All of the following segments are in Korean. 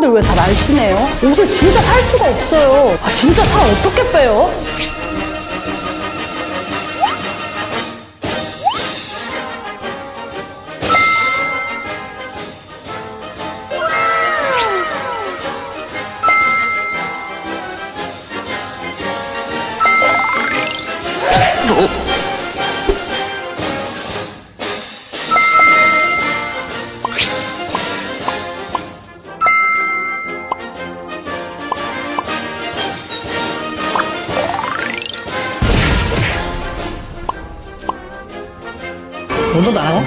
사람들 왜 다 날씬해요? 옷을 진짜 살 수가 없어요. 아, 진짜 살 어떻게 빼요? 너도 나가?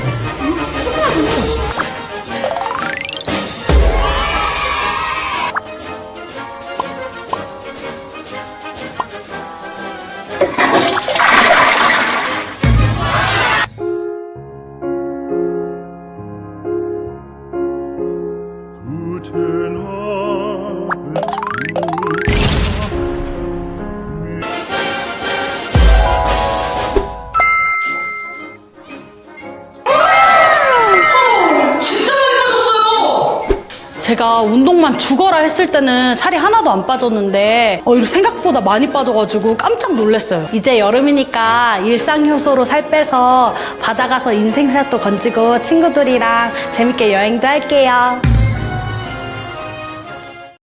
제가 운동만 죽어라 했을 때는 살이 하나도 안 빠졌는데 어, 이거 생각보다 많이 빠져가지고 깜짝 놀랐어요. 이제 여름이니까 일상 효소로 살 빼서 바다 가서 인생샷도 건지고 친구들이랑 재밌게 여행도 할게요.